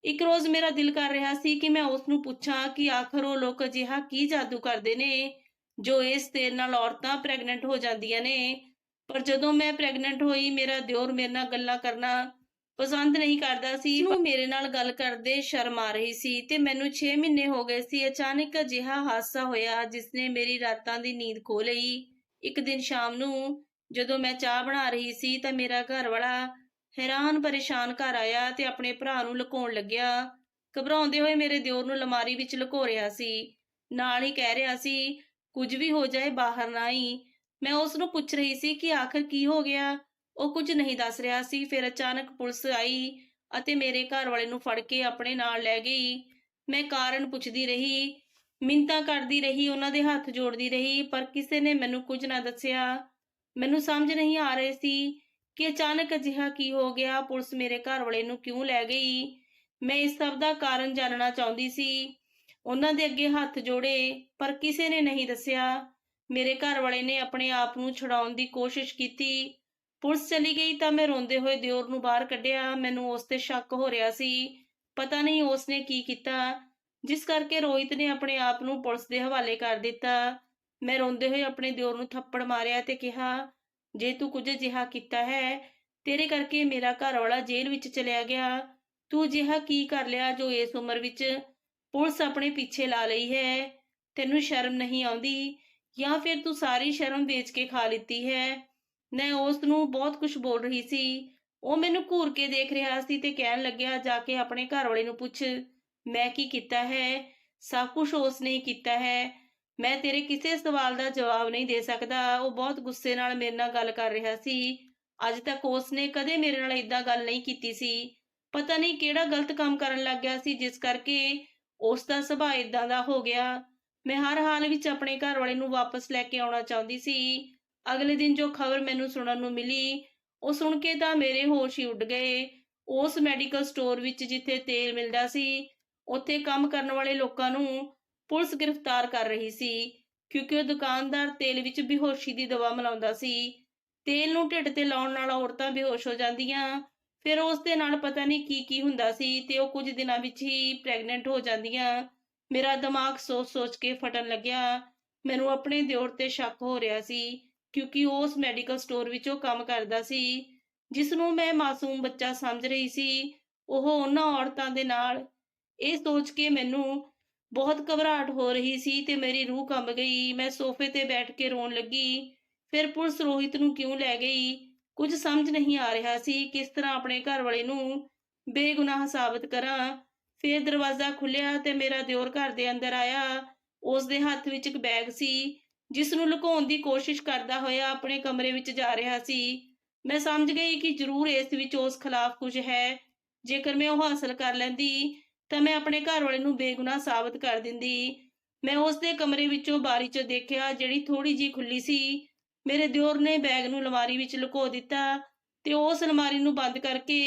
Speaker 1: ਇੱਕ ਰੋਜ਼ ਮੇਰਾ ਦਿਲ ਕਰ ਰਿਹਾ ਸੀ ਕਿ ਮੈਂ ਉਸ ਨੂੰ ਪੁੱਛਾਂ ਕਿ ਆਖਰ ਉਹ ਲੋਕ ਅਜਿਹਾ ਕੀ ਜਾਦੂ ਕਰਦੇ ਨੇ ਜੋ ਇਸ ਤੇਲ ਨਾਲ ਔਰਤਾਂ ਪ੍ਰੈਗਨੈਂਟ ਹੋ ਜਾਂਦੀਆਂ ਨੇ। ਪਰ ਜਦੋਂ ਮੈਂ ਪ੍ਰੈਗਨੈਂਟ ਹੋਈ ਮੇਰਾ ਦਿਓਰ ਮੇਰੇ ਨਾਲ ਗੱਲਾਂ ਕਰਨਾ ਪਸੰਦ ਨਹੀਂ ਕਰਦਾ ਸੀ। ਉਹ ਮੇਰੇ ਨਾਲ ਗੱਲ ਕਰਦੇ ਸ਼ਰਮ ਆ ਰਹੀ ਸੀ ਤੇ ਮੈਨੂੰ 6 ਮਹੀਨੇ ਹੋ ਗਏ ਸੀ। ਅਚਾਨਕ ਅਜਿਹਾ ਹਾਦਸਾ ਹੋਇਆ ਜਿਸ ਨੇ ਮੇਰੀ ਰਾਤਾਂ ਦੀ ਨੀਂਦ ਖੋ ਲਈ। ਇੱਕ ਦਿਨ ਸ਼ਾਮ ਨੂੰ ਜਦੋਂ ਮੈਂ ਚਾਹ ਬਣਾ ਰਹੀ ਸੀ ਤਾਂ ਮੇਰਾ ਘਰ ਵਾਲਾ ਹੈਰਾਨ ਪਰੇਸ਼ਾਨ ਘਰ ਆਇਆ ਤੇ ਆਪਣੇ ਭਰਾ ਨੂੰ ਲੁਕਾਉਣ ਲੱਗਿਆ। ਘਬਰਾਉਂਦੇ ਹੋਏ ਮੇਰੇ ਦਿਓਰ ਨੂੰ ਲਮਾਰੀ ਵਿੱਚ ਲੁਕੋ ਰਿਹਾ ਸੀ। ਨਾਲ ਹੀ ਕਹਿ ਰਿਹਾ ਸੀ, ਕੁਝ ਵੀ ਹੋ ਜਾਏ, ਬਾਹਰ ਨਾ ਆਈ। ਮੈਂ ਉਸ ਨੂੰ ਪੁੱਛ ਰਹੀ ਸੀ ਕਿ ਆਖਰ ਕੀ ਹੋ ਗਿਆ। ਉਹ ਕੁਝ ਨਹੀਂ ਦੱਸ ਰਿਹਾ ਸੀ। ਫਿਰ ਅਚਾਨਕ ਪੁਲਿਸ ਆਈ ਅਤੇ ਮੇਰੇ ਘਰ ਵਾਲੇ ਨੂੰ ਫੜ ਕੇ ਆਪਣੇ ਨਾਲ ਲੈ ਗਈ। ਮੈਂ ਕਾਰਨ ਪੁੱਛਦੀ ਰਹੀ ਮਿੰਤਾ ਕਰਦੀ ਰਹੀ, ਉਹਨਾਂ ਦੇ ਹੱਥ ਜੋੜਦੀ ਰਹੀ, ਪਰ ਕਿਸੇ ਨੇ ਮੈਨੂੰ ਕੁਝ ਨਾ ਦੱਸਿਆ। ਮੈਨੂੰ ਸਮਝ ਨਹੀਂ ਆ ਰਹੀ ਸੀ ਕਿ ਅਚਾਨਕ ਅਜਿਹਾ ਕੀ ਹੋ ਗਿਆ? ਪੁਲਿਸ ਮੇਰੇ ਘਰ ਵਾਲੇ ਨੂੰ ਕਿਉਂ ਲੈ ਗਈ? ਮੈਂ ਇਸ ਸਭ ਦਾ ਕਾਰਨ ਜਾਣਨਾ ਚਾਹੁੰਦੀ ਸੀ। ਉਹਨਾਂ ਦੇ ਅੱਗੇ ਹੱਥ ਜੋੜੇ, ਪਰ ਕਿਸੇ ਨੇ ਨਹੀਂ ਦੱਸਿਆ। ਮੇਰੇ ਘਰ ਵਾਲੇ ਨੇ ਆਪਣੇ ਆਪ ਨੂੰ ਛੁਡਾਉਣ ਦੀ ਕੋਸ਼ਿਸ਼ ਕੀਤੀ। ਪੁਲਿਸ ਚਲੀ ਗਈ ਤਾਂ ਮੈਂ ਰੋਂਦੇ ਹੋਏ ਦਿਓਰ ਨੂੰ ਬਾਹਰ ਕੱਢਿਆ। ਮੈਨੂੰ ਉਸ ਤੇ ਸ਼ੱਕ ਹੋ ਰਿਹਾ ਸੀ। ਪਤਾ ਨਹੀਂ ਉਸ ਨੇ ਕੀ ਕੀਤਾ। ਜਿਸ ਕਰਕੇ ਰੋਹਿਤ ਨੇ ਆਪਣੇ ਆਪ ਨੂੰ ਪੁਲਿਸ ਦੇ ਹਵਾਲੇ ਕਰ ਦਿੱਤਾ। ਮੈਂ ਰੋਂਦੇ ਹੋਏ ਆਪਣੇ ਦਿਓਰ ਨੂੰ ਥੱਪੜ ਮਾਰਿਆ ਤੇ ਕਿਹਾ ਜੇ ਤੂੰ ਕੁਝ ਅਜਿਹਾ ਕੀਤਾ ਹੈ, ਤੇਰੇ ਕਰਕੇ ਮੇਰਾ ਘਰ ਵਾਲਾ ਜੇਲ੍ਹ ਵਿੱਚ ਚਲਿਆ ਗਿਆ। ਤੂੰ ਅਜਿਹਾ ਕੀ ਕਰ ਲਿਆ ਜੋ ਇਸ ਉਮਰ ਵਿੱਚ ਪੁਲਿਸ ਆਪਣੇ ਪਿੱਛੇ ਲਾ ਲਈ ਹੈ? ਤੈਨੂੰ ਸ਼ਰਮ ਨਹੀਂ ਆਉਂਦੀ? ਜਾਂ ਫਿਰ ਤੂੰ ਸਾਰੀ ਸ਼ਰਮ ਵੇਚ ਕੇ ਖਾ ਲਿੱਤੀ ਹੈ? ਮੈਂ ਉਸ ਨੂੰ ਬਹੁਤ ਕੁਝ ਬੋਲ ਰਹੀ ਸੀ। ਉਹ ਮੈਨੂੰ ਘੂਰ ਕੇ ਦੇਖ ਰਿਹਾ ਸੀ ਤੇ ਕਹਿਣ ਲੱਗਿਆ, ਜਾ ਕੇ ਆਪਣੇ ਘਰ ਵਾਲੇ ਨੂੰ ਪੁੱਛ, ਮੈਂ ਕੀ ਕੀਤਾ ਹੈ? ਸਭ ਕੁਝ ਉਸ ਨੇ ਕੀਤਾ ਹੈ। ਮੈਂ ਤੇਰੇ ਕਿਸੇ ਸਵਾਲ ਦਾ ਜਵਾਬ ਨਹੀਂ ਦੇ ਸਕਦਾ। ਉਹ ਬਹੁਤ ਗੁੱਸੇ ਨਾਲ ਮੇਰੇ ਨਾਲ ਗੱਲ ਕਰ ਰਿਹਾ ਸੀ। ਅੱਜ ਤੱਕ ਉਸ ਨੇ ਕਦੇ ਮੇਰੇ ਨਾਲ ਇਦਾਂ ਗੱਲ ਨਹੀਂ ਕੀਤੀ ਸੀ। ਪਤਾ ਨਹੀਂ ਕਿਹੜਾ ਗਲਤ ਕੰਮ ਕਰਨ ਲੱਗ ਗਿਆ ਸੀ, ਜਿਸ ਕਰਕੇ ਉਸ ਦਾ ਸੁਭਾਅ ਇਦਾਂ ਦਾ ਹੋ ਗਿਆ। ਮੈਂ ਹਰ ਹਾਲ ਵਿੱਚ ਆਪਣੇ ਘਰ ਵਾਲੇ ਨੂੰ ਵਾਪਸ ਲੈ ਕੇ ਆਉਣਾ ਚਾਹੁੰਦੀ ਸੀ। ਅਗਲੇ ਦਿਨ ਜੋ ਖਬਰ ਮੈਨੂੰ ਸੁਣਨ ਨੂੰ ਮਿਲੀ, ਉਹ ਸੁਣ ਕੇ ਤਾਂ ਮੇਰੇ ਹੋਸ਼ ਹੀ ਉੱਡ ਗਏ। ਉਸ ਮੈਡੀਕਲ ਸਟੋਰ ਵਿੱਚ ਜਿੱਥੇ ਤੇਲ ਮਿਲਦਾ ਸੀ, ਉੱਥੇ ਕੰਮ ਕਰਨ ਵਾਲੇ ਲੋਕਾਂ ਨੂੰ ਪੁਲਿਸ ਗ੍ਰਿਫਤਾਰ ਕਰ ਰਹੀ ਸੀ ਕਿਉਂਕਿ ਉਹ ਦੁਕਾਨਦਾਰ ਤੇਲ ਵਿੱਚ ਬੇਹੋਸ਼ੀ ਦੀ ਦਵਾ ਮਿਲਾਉਂਦਾ ਸੀ। ਤੇਲ ਨੂੰ ਢਿੱਡ ਤੇ ਲਾਉਣ ਨਾਲ ਔਰਤਾਂ ਬੇਹੋਸ਼ ਹੋ ਜਾਂਦੀਆਂ। ਫਿਰ ਉਸ ਦੇ ਨਾਲ ਪਤਾ ਨਹੀਂ ਕੀ ਕੀ ਹੁੰਦਾ ਸੀ ਤੇ ਉਹ ਕੁਝ ਦਿਨਾਂ ਵਿੱਚ ਹੀ ਪ੍ਰੈਗਨੈਂਟ ਹੋ ਜਾਂਦੀਆਂ। ਮੇਰਾ ਦਿਮਾਗ ਸੋਚ-ਸੋਚ ਕੇ ਫਟਣ ਲੱਗਿਆ। ਮੈਨੂੰ ਆਪਣੇ ਦਿਓਰ ਤੇ ਸ਼ੱਕ ਹੋ ਰਿਹਾ ਸੀ ਕਿਉਂਕਿ ਉਸ ਮੈਡੀਕਲ ਸਟੋਰ ਵਿੱਚ ਉਹ ਕੰਮ ਕਰਦਾ ਸੀ ਜਿਸ ਨੂੰ ਮੈਂ ਮਾਸੂਮ ਬੱਚਾ ਸਮਝ ਰਹੀ ਸੀ। ਉਹ ਉਹਨਾਂ ਔਰਤਾਂ ਦੇ ਨਾਲ। ਇਹ ਸੋਚ ਕੇ ਮੈਨੂੰ ਬਹੁਤ ਘਬਰਾਹਟ ਹੋ ਰਹੀ ਸੀ ਤੇ ਮੇਰੀ ਰੂਹ ਕੰਬ ਗਈ। ਮੈਂ ਸੋਫੇ ਤੇ ਬੈਠ ਕੇ ਰੋਣ ਲੱਗੀ। ਫਿਰ ਪੁਲਿਸ ਰੋਹਿਤ ਨੂੰ ਕਿਉਂ ਲੈ ਗਈ? ਕੁਝ ਸਮਝ ਨਹੀਂ ਆ ਰਿਹਾ ਸੀ ਕਿਸ ਤਰ੍ਹਾਂ ਆਪਣੇ ਘਰ ਵਾਲੇ ਨੂੰ ਬੇਗੁਨਾਹ ਸਾਬਤ ਕਰਾਂ। ਫਿਰ ਦਰਵਾਜ਼ਾ ਖੁੱਲਿਆ ਤੇ ਮੇਰਾ ਦਿਓਰ ਘਰ ਦੇ ਅੰਦਰ ਆਇਆ। ਉਸ ਦੇ ਹੱਥ ਵਿੱਚ ਇੱਕ ਬੈਗ ਸੀ, ਜਿਸ ਨੂੰ ਲੁਕਾਉਣ ਦੀ ਕੋਸ਼ਿਸ਼ ਕਰਦਾ ਹੋਇਆ ਆਪਣੇ ਕਮਰੇ ਵਿੱਚ ਜਾ ਰਿਹਾ ਸੀ। ਮੈਂ ਸਮਝ ਗਈ ਕਿ ਜ਼ਰੂਰ ਇਸ ਵਿੱਚ ਉਸ ਖਿਲਾਫ ਕੁਝ ਹੈ। ਜੇਕਰ ਮੈਂ ਉਹ ਹਾਸਲ ਕਰ ਲੈਂਦੀ ਤਾਂ ਮੈਂ ਆਪਣੇ ਘਰ ਵਾਲੇ ਨੂੰ ਬੇਗੁਨਾਹ ਸਾਬਤ ਕਰ ਦਿੰਦੀ। ਮੈਂ ਉਸ ਦੇ ਕਮਰੇ ਵਿੱਚੋਂ ਬਾਰੀ 'ਚੋਂ ਦੇਖਿਆ ਜਿਹੜੀ ਥੋੜੀ ਜੀ ਖੁੱਲੀ ਸੀ। ਮੇਰੇ ਦਿਓਰ ਨੇ ਬੈਗ ਨੂੰ ਅਲਮਾਰੀ ਵਿੱਚ ਲੁਕੋ ਦਿੱਤਾ ਤੇ ਉਸ ਅਲਮਾਰੀ ਨੂੰ ਬੰਦ ਕਰਕੇ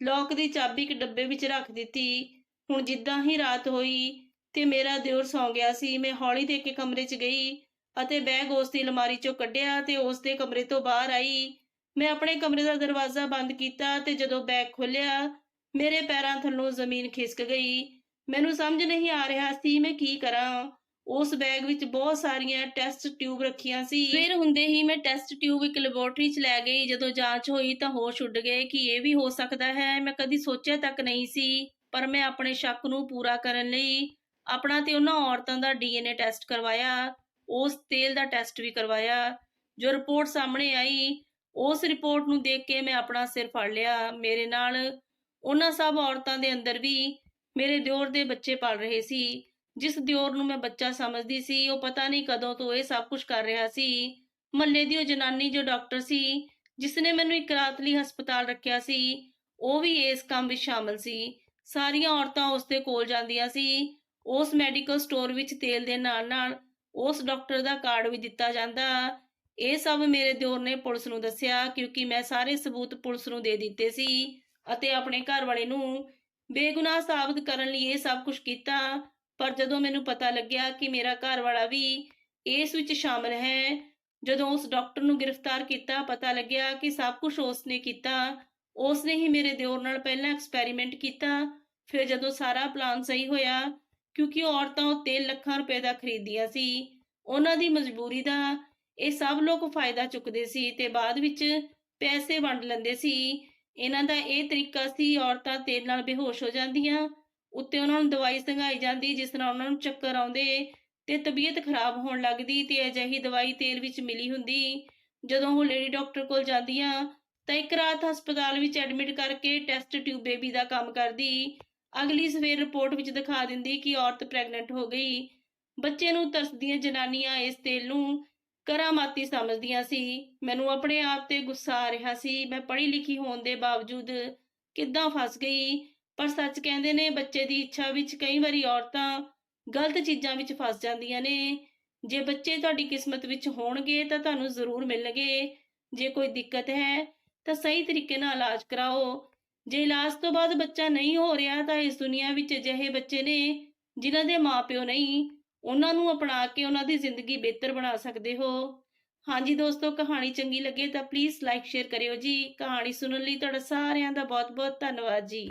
Speaker 1: ਲੋਕ ਦੀ ਚਾਬੀ ਇੱਕ ਡੱਬੇ ਵਿੱਚ ਰੱਖ ਦਿੱਤੀ। ਹੁਣ ਜਿੱਦਾਂ ਹੀ ਰਾਤ ਹੋਈ ਤੇ ਮੇਰਾ ਦਿਓਰ ਸੌਂ ਗਿਆ ਸੀ, ਮੈਂ ਹੌਲੀ ਦੇ ਕੇ ਕਮਰੇ 'ਚ ਗਈ ਅਤੇ ਬੈਗ ਉਸ ਦੀ ਅਲਮਾਰੀ 'ਚੋਂ ਕੱਢਿਆ ਤੇ ਉਸ ਦੇ ਕਮਰੇ ਤੋਂ ਬਾਹਰ ਆਈ। ਮੈਂ ਆਪਣੇ ਕਮਰੇ ਦਾ ਦਰਵਾਜ਼ਾ ਬੰਦ ਕੀਤਾ ਤੇ ਜਦੋਂ ਬੈਗ ਖੋਲ੍ਹਿਆ ਮੇਰੇ ਪੈਰਾਂ ਥੱਲੋਂ ਜ਼ਮੀਨ ਖਿਸਕ ਗਈ। ਮੈਨੂੰ ਸਮਝ ਨਹੀਂ ਆ ਰਿਹਾ ਸੀ ਮੈਂ ਕੀ ਕਰਾਂ। ਉਸ ਬੈਗ ਵਿੱਚ ਬਹੁਤ ਸਾਰੀਆਂ ਟੈਸਟ ਟਿਊਬ ਰੱਖੀਆਂ ਸੀ। ਫਿਰ ਹੁੰਦੇ ਹੀ ਮੈਂ ਟੈਸਟ ਟਿਊਬ ਇੱਕ ਲੈਬੋਰਟਰੀ 'ਚ ਲੈ ਗਈ। ਜਦੋਂ ਜਾਂਚ ਹੋਈ ਤਾਂ ਹੋਸ਼ ਉੱਡ ਗਏ ਕਿ ਇਹ ਵੀ ਹੋ ਸਕਦਾ ਹੈ। ਮੈਂ ਕਦੀ ਸੋਚਿਆ ਤੱਕ ਨਹੀਂ ਸੀ, ਪਰ ਮੈਂ ਆਪਣੇ ਸ਼ੱਕ ਨੂੰ ਪੂਰਾ ਕਰਨ ਲਈ ਆਪਣਾ ਤੇ ਉਹਨਾਂ ਔਰਤਾਂ ਦਾ ਡੀਐਨਏ ਟੈਸਟ ਕਰਵਾਇਆ। ਉਸ ਤੇਲ ਦਾ ਟੈਸਟ ਵੀ ਕਰਵਾਇਆ। ਜੋ ਰਿਪੋਰਟ ਸਾਹਮਣੇ ਆਈ, ਉਸ ਰਿਪੋਰਟ ਨੂੰ ਦੇਖ ਕੇ ਮੈਂ ਆਪਣਾ ਸਿਰ ਫੜ ਲਿਆ। ਮੇਰੇ ਨਾਲ ਉਹਨਾਂ ਸਭ ਔਰਤਾਂ ਦੇ ਅੰਦਰ ਵੀ ਮੇਰੇ ਦਿਓਰ ਦੇ ਬੱਚੇ ਪਲ ਰਹੇ ਸੀ। ਜਿਸ ਦਿਓਰ ਨੂੰ ਮੈਂ ਬੱਚਾ ਸਮਝਦੀ ਸੀ, ਉਹ ਪਤਾ ਨਹੀਂ ਕਦੋਂ ਤੋਂ ਇਹ ਸਭ ਕੁਝ ਕਰ ਰਿਹਾ ਸੀ। ਮੱਲੇ ਦੀ ਉਹ ਜਨਾਨੀ ਜੋ ਡਾਕਟਰ ਸੀ ਜਿਸ ਨੇ ਮੈਨੂੰ ਇੱਕ ਰਾਤ ਲਈ ਹਸਪਤਾਲ ਰੱਖਿਆ ਸੀ, ਉਹ ਵੀ ਇਸ ਕੰਮ ਵਿੱਚ ਸ਼ਾਮਲ ਸੀ। ਸਾਰੀਆਂ ਔਰਤਾਂ ਉਸ ਦੇ ਕੋਲ ਜਾਂਦੀਆਂ ਸੀ। ਉਸ ਮੈਡੀਕਲ ਸਟੋਰ ਵਿੱਚ ਤੇਲ ਦੇ ਨਾਲ-ਨਾਲ ਉਸ ਡਾਕਟਰ ਦਾ ਕਾਰਡ ਵੀ ਦਿੱਤਾ ਜਾਂਦਾ। ਇਹ ਸਭ ਮੇਰੇ ਦਿਓਰ ਨੇ ਪੁਲਿਸ ਨੂੰ ਦੱਸਿਆ, ਕਿਉਂਕਿ ਮੈਂ ਸਾਰੇ ਸਬੂਤ ਪੁਲਿਸ ਨੂੰ ਦੇ ਦਿੱਤੇ ਸੀ। ਅਤੇ ਆਪਣੇ ਘਰ ਵਾਲੇ ਨੂੰ ਬੇਗੁਨਾਹ ਸਾਬਤ ਕਰਨ ਲਈ ਇਹ ਸਭ ਕੁਝ ਕੀਤਾ। ਪਰ ਜਦੋਂ ਮੈਨੂੰ ਪਤਾ ਲੱਗਿਆ ਕਿ ਮੇਰਾ ਘਰ ਵਾਲਾ ਵੀ ਇਸ ਵਿੱਚ ਸ਼ਾਮਲ ਹੈ, ਜਦੋਂ ਉਸ ਡਾਕਟਰ ਨੂੰ ਗ੍ਰਿਫਤਾਰ ਕੀਤਾ, ਪਤਾ ਲੱਗਿਆ ਕਿ ਸਭ ਕੁਝ ਉਸ ਨੇ ਕੀਤਾ। ਉਸ ਨੇ ਹੀ ਮੇਰੇ ਦਿਓਰ ਨਾਲ ਪਹਿਲਾਂ ਐਕਸਪੈਰੀਮੈਂਟ ਕੀਤਾ, ਫਿਰ ਜਦੋਂ ਸਾਰਾ ਪਲਾਨ ਸਹੀ ਹੋਇਆ, ਕਿਉਂਕਿ ਔਰਤਾਂ ਉਹ ਤੇਲ ਲੱਖਾਂ ਰੁਪਏ ਦਾ ਖਰੀਦੀਆਂ ਸੀ। ਉਹਨਾਂ ਦੀ ਮਜਬੂਰੀ ਦਾ ਇਹ ਸਭ ਲੋਕ ਫਾਇਦਾ ਚੁੱਕਦੇ ਸੀ ਤੇ ਬਾਅਦ ਵਿੱਚ ਪੈਸੇ ਵੰਡ ਲੈਂਦੇ ਸੀ। ਇਹਨਾਂ ਦਾ ਇਹ ਤਰੀਕਾ ਸੀ, ਔਰਤਾਂ ਤੇਲ ਨਾਲ ਬੇਹੋਸ਼ ਹੋ ਜਾਂਦੀਆਂ, ਉੱਤੇ ਉਹਨਾਂ ਨੂੰ ਦਵਾਈ ਸੰਘਾਈ ਜਾਂਦੀ, ਜਿਸ ਨਾਲ ਉਹਨਾਂ ਨੂੰ ਚੱਕਰ ਆਉਂਦੇ ਤੇ ਤਬੀਅਤ ਖਰਾਬ ਹੋਣ ਲੱਗਦੀ ਤੇ ਅਜਿਹੀ ਦਵਾਈ ਤੇਲ ਵਿੱਚ ਮਿਲੀ ਹੁੰਦੀ। ਜਦੋਂ ਉਹ ਲੇਡੀ ਡਾਕਟਰ ਕੋਲ ਜਾਂਦੀਆਂ, ਤਾਂ ਇੱਕ ਰਾਤ ਹਸਪਤਾਲ ਵਿੱਚ ਐਡਮਿਟ ਕਰਕੇ ਟੈਸਟ ਟਿਊਬ ਬੇਬੀ ਦਾ ਕੰਮ ਕਰਦੀ। ਅਗਲੀ ਸਵੇਰ ਰਿਪੋਰਟ ਵਿੱਚ ਦਿਖਾ ਦਿੰਦੀ ਕਿ ਔਰਤ ਪ੍ਰੈਗਨੈਂਟ ਹੋ ਗਈ। ਬੱਚੇ ਨੂੰ ਤਰਸਦੀਆਂ ਜਨਾਨੀਆਂ ਇਸ ਤੇਲ ਨੂੰ ਕਰਾਮਾਤੀ ਸਮਝਦੀਆਂ ਸੀ। ਮੈਨੂੰ ਆਪਣੇ ਆਪ ਤੇ ਗੁੱਸਾ ਆ ਰਿਹਾ ਸੀ। ਮੈਂ ਪੜ੍ਹੀ ਲਿਖੀ ਹੋਣ ਦੇ ਬਾਵਜੂਦ ਕਿੱਦਾਂ ਫਸ ਗਈ। ਪਰ ਸੱਚ ਕਹਿੰਦੇ ਨੇ, ਬੱਚੇ ਦੀ ਇੱਛਾ ਵਿੱਚ ਕਈ ਵਾਰੀ ਔਰਤਾਂ ਗਲਤ ਚੀਜ਼ਾਂ ਵਿੱਚ ਫਸ ਜਾਂਦੀਆਂ ਨੇ। ਜੇ ਬੱਚੇ ਤੁਹਾਡੀ ਕਿਸਮਤ ਵਿੱਚ ਹੋਣਗੇ, ਤਾਂ ਤੁਹਾਨੂੰ ਜ਼ਰੂਰ ਮਿਲਣਗੇ। ਜੇ ਕੋਈ ਦਿੱਕਤ ਹੈ, ਤਾਂ ਸਹੀ ਤਰੀਕੇ ਨਾਲ ਇਲਾਜ ਕਰਾਓ। ਜੇ ਇਲਾਜ ਤੋਂ ਬਾਅਦ ਬੱਚਾ ਨਹੀਂ ਹੋ ਰਿਹਾ, ਤਾਂ ਇਸ ਦੁਨੀਆ ਵਿੱਚ ਅਜਿਹੇ ਬੱਚੇ ਨੇ, ਜਿਨ੍ਹਾਂ ਦੇ ਮਾਪਿਓ ਨਹੀਂ। ਉਹਨਾਂ ਨੂੰ ਅਪਣਾ ਕੇ ਉਹਨਾਂ ਦੀ ਜ਼ਿੰਦਗੀ ਬਿਹਤਰ ਬਣਾ ਸਕਦੇ ਹੋ। ਹਾਂਜੀ ਦੋਸਤੋ, ਕਹਾਣੀ ਚੰਗੀ ਲੱਗੇ ਤਾਂ ਪਲੀਜ਼ ਲਾਈਕ ਸ਼ੇਅਰ ਕਰਿਓ ਜੀ। ਕਹਾਣੀ ਸੁਣਨ ਲਈ ਤੁਹਾਡਾ ਸਾਰਿਆਂ ਦਾ ਬਹੁਤ-ਬਹੁਤ ਧੰਨਵਾਦ ਜੀ।